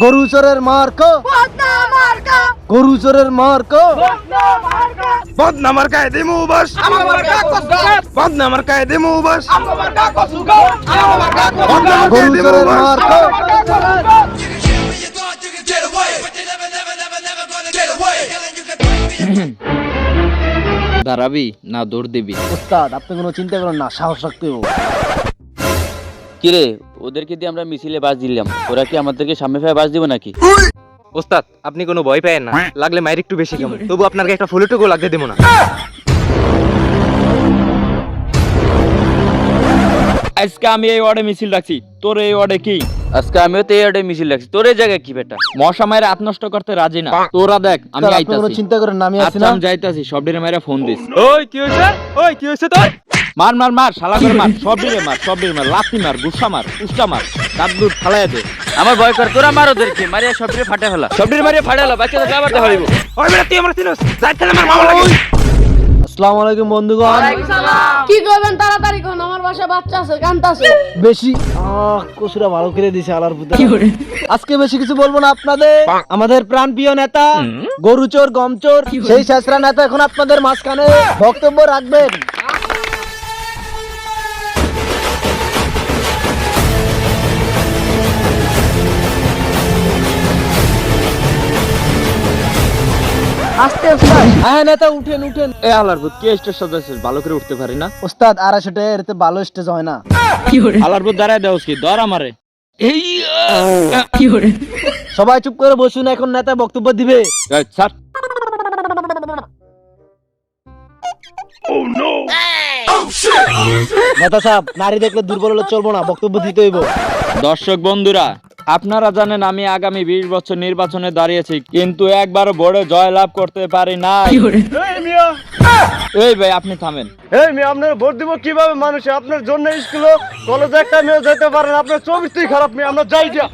গরু চোরের মার্ক। গরু চোরের মার্ক। বদনামার কায় দিমু বাস। বদনামার কায় দিমু বাস। গরু চোরের মার্ক. দাঁড়াবি না দৌড় দিবি। উস্তাদ আপনি কোনো চিন্তা করেন না সাহস রাখতে হবে। কিরে ওদেরকে দিয়ে আমরা মিছিলে বাস দিলাম। ওরা কি আমাদেরকে সামনে ফেয়ে বাস দিব নাকি? ওস্তাদ আপনি কোনো ভয় পায়েন না। লাগলে মায়ের একটু বেশি কেমন? তবু আপনাকে একটা ফুলেটুকু লাগতে দেবো না। আজকে আমি এই ওয়ার্ডে মিছিল রাখছি। তোর এই ওয়ার্ডে কি? আজকে আমিও তো এই ওয়ার্ডে মিছিল রাখছি। তোর এই জায়গায় কি বেটা? মশা মায়ের হাত নষ্ট করতে রাজি না। তোরা দেখ আমি আইতাছি। চিন্তা করেন না আমি আছি আচ্ছা না। আমি যাইতাছি সব ডিরে মায়েরা ফোন দিস। ওই কি হয়েছে? ওই কি হয়েছে তোর? মার মার মার শালা করে মার সব ডিরে মার সব ডিরে মার লাথি মার গুসা মার উষ্টা মার দাঁত দুধ ফালাই দে। আমার ভয় কর তোরা মার ওদেরকে মারিয়া সব ডিরে ফাটে ফেলা। সব ডিরে মারিয়া ফাটে ফেলা বাচ্চাদের আবার দেখা হইব। ওই বেটা তুই আমার চিনোস? যাই তাহলে আমার মামা লাগে। আসসালামু আলাইকুম বন্ধুগণ। কি করবেন তাড়াতাড়ি কোন? আমার বাসায় বাচ্চা আছে কান্তাছে বেশি আহ কসুরা ভালো করে দিছে আলার পুতে আজকে বেশি কিছু বলব না আপনাদের। আমাদের প্রাণপ্রিয় নেতা গরুচোর গমচোর সেই শেষরা নেতা এখন আপনাদের মাঝখানে বক্তব্য রাখবেন। আস্তে উস্তাদ হ্যাঁ নেতা উঠেন উঠেন। এ আলার ভূত কে স্টেজ সদস্য ভালো করে উঠতে পারি না। ওস্তাদ আড়াইশো টাকা এতে ভালো স্টেজ হয় না। আলার ভূত দাঁড়ায় দেওস কি? দর আমারে। সবাই চুপ করে বসুন এখন নেতা বক্তব্য দিবে। এই, স্যার নেতা সাহেব নারী দেখলে দুর্বল হলে চলবো না বক্তব্য দিতে হইব। দর্শক বন্ধুরা আপনারা জানেন আমি আগামী বিশ বছর নির্বাচনে দাঁড়িয়েছি কিন্তু একবার জয় লাভ করতে পারি না এই ভাই আপনি থামেন। এই মেয়ে আপনার ভোট দিব কীভাবে মানুষ? আপনার জন্য স্কুল কলেজে একটা মেয়ে যেতে পারেন আপনার চব্বিশ খারাপ মেয়ে আমরা যাই যা।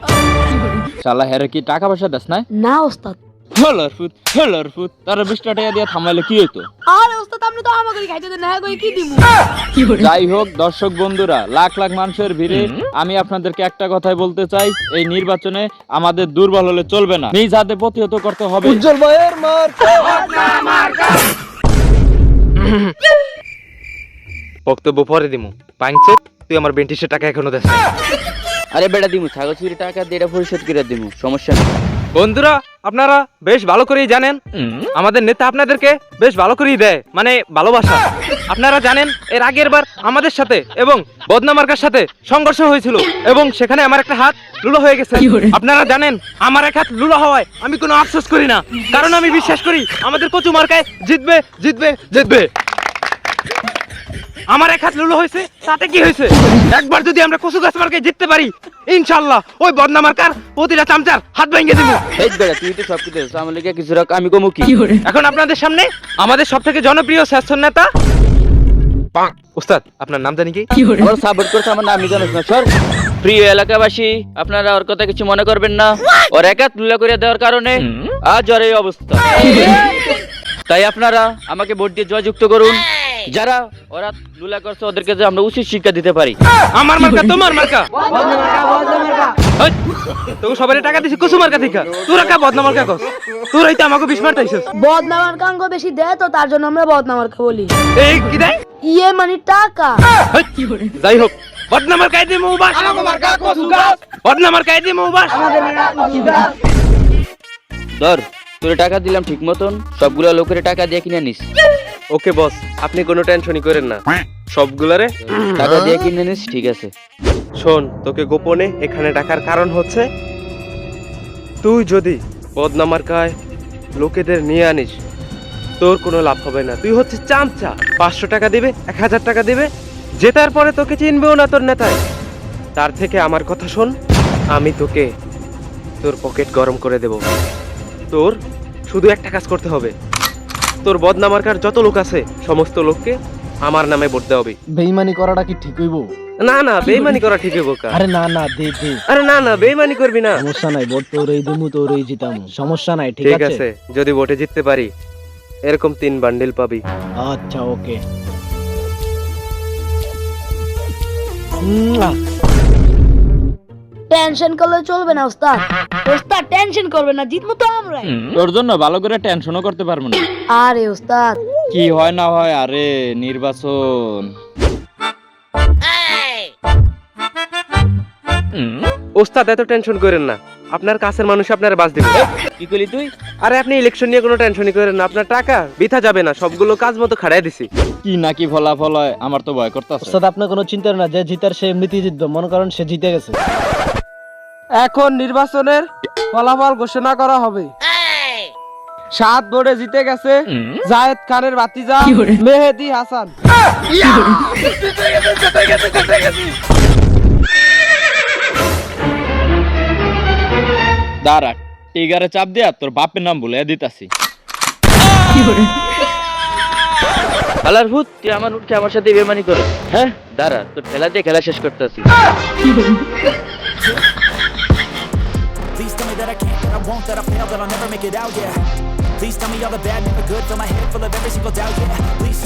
শালা হেরে কি টাকা পয়সা দেস নাই? না ওস্তাদ। হলার ফুট হলার ফুট তার বিশ টাকা দিয়ে থামাইলে কি হইতো? আরে ওস্তাদ আপনি তো আমাকে খাইতে দেন না কই কি দিমু? যাই হোক দর্শক বন্ধুরা লাখ লাখ মানুষের ভিড়ে আমি আপনাদেরকে একটা কথাই বলতে চাই এই নির্বাচনে আমাদের দুর্বল হলে চলবে না। নিজ হাতে প্রতিহত করতে হবে। উজ্জ্বল ভাইয়ের মার বক্তব্য পরে দিমু। তুই আমার বেন্টিসের টাকা এখনও দেস। আরে বেটা দিমু ছাগল চুরি টাকা দিয়ে এটা পরিশোধ করে দিমু সমস্যা নেই। বন্ধুরা আপনারা বেশ ভালো করেই জানেন আমাদের নেতা আপনাদেরকে বেশ ভালো করেই দেয় মানে ভালোবাসা। আপনারা জানেন এর আগের বার আমাদের সাথে এবং বদনামার্কার সাথে সংঘর্ষ হয়েছিল এবং সেখানে আমার একটা হাত লুলো হয়ে গেছে। আপনারা জানেন আমার এক হাত লুলো হওয়ায় আমি কোনো আফসোস করি না। কারণ আমি বিশ্বাস করি আমাদের কচু মার্কায় জিতবে জিতবে জিতবে। আমার এক হাত লুলো হয়েছে তাতে কি হয়েছে? একবার যদি আমরা কচু গাছ মার্কায় জিততে পারি ইনশাল্লাহ ওই বদনামার্কার প্রতিটা চামচার হাত ভেঙে দেবো। এই বেটা তুই তো সব কিছু আমার লিগে কিছু রাখ আমি কমু কি? এখন আপনাদের সামনে আমাদের সব থেকে জনপ্রিয় স্বাস্থ্য নেতা উস্তাদ আপনার নাম জানি কি? আমার সাপোর্ট করছে আমার নামই জানিস না সর। প্রিয় এলাকাবাসী আপনারা ওর কথা কিছু মনে করবেন না। ওর একা তুলা করে দেওয়ার কারণে আজ ওর এই অবস্থা। তাই আপনারা আমাকে ভোট দিয়ে জয়যুক্ত করুন। যারা ওরা লুলা করছে ওদেরকে যে আমরা উচিত শিক্ষা দিতে পারি। আমার মার্কা তোমার মার্কা? সবাই টাকা দিছি কুসু মার্কা থেকে। তোরা কা বদনা মার্কা কস? তোরাই তো আমাকে বিশ মারতাইছিস। বদনামার কাঙ্গ বেশি দেয় তো তার জন্য আমরা বদনামার কা বলি। এই কি দেয় ইয়ে মানে টাকা। যাই হোক মৌবাস মৌবাস ধর তোর টাকা দিলাম ঠিক মতন সবগুলো লোকের টাকা দিয়ে কিনে নিস। ওকে বস আপনি কোনো টেনশনই করেন না। সবগুলারে? টাকা দিয়ে কিনে নিস ঠিক আছে। শোন তোকে গোপনে এখানে ডাকার কারণ হচ্ছে তুই যদি বদনামার কায় লোকেদের নিয়ে আনিস তোর কোনো লাভ হবে না। তুই হচ্ছে চামচা। পাঁচশো টাকা দিবে এক হাজার টাকা দিবে জেতার পরে তোকে চিনবেও না তোর নেতায়। তার থেকে আমার কথা শোন আমি তোকে তোর পকেট গরম করে দেব। তোর শুধু একটা কাজ করতে হবে। তোর বদনামার্কার যত লোক আছে সমস্ত লোককে আমার নামে ভোট দেওয়া হবে। বেইমানি করাটা কি ঠিক হইব? না না বেইমানি করা ঠিক হইব কা। আরে না না দে দে। আরে না না বেইমানি করবি না। সমস্যা নাই ভোট তোর এই দিমু তোর এই জিতাম। সমস্যা নাই ঠিক ঠিক আছে? আছে যদি ভোটে জিততে পারি এরকম তিন বান্ডিল পাবি। আচ্ছা ওকে। টেনশন করলে চলবে না ওস্তাদ। ওস্তাদ টেনশন করবে না জিতবো তো আমরা তোর জন্য ভালো করে টেনশনও করতে পারব না। আরে ওস্তাদ। কি হয় না হয় আরে নির্বাচন। ওস্তাদ এত টেনশন করেন না। আপনার কাছের মানুষ আপনার বাস দিবে। কি করলি তুই? আরে আপনি ইলেকশন নিয়ে কোনো টেনশনই করেন না। আপনার টাকা বৃথা যাবে না সবগুলো কাজ মতো খাড়াই দিছি। কি নাকি ফলাফল হয় আমার তো ভয় করতেছে। ওস্তাদ আপনার কোনো চিন্তা না যে জিতার সে এমনিতেই জিতবে। মনে করেন সে জিতে গেছে। এখন নির্বাচনের ফলাফল ঘোষণা করা হবে। সাত বোর্ডে জিতে গেছে জায়েদ খানের ভাতিজা মেহেদি হাসান। দাঁড়া টিগারে চাপ দিয়া তোর বাপের নাম বলে দিতাছি। আলার ভূত তুই আমার উঠকে আমার সাথে বেমানি করে? হ্যাঁ দাঁড়া তোর খেলা দিয়ে খেলা শেষ করতেছি। That I can't, that I won't, that I fail, that I'll never make it out, yeah. Please tell me all the bad, never good, fill my head full of every single doubt, yeah. Please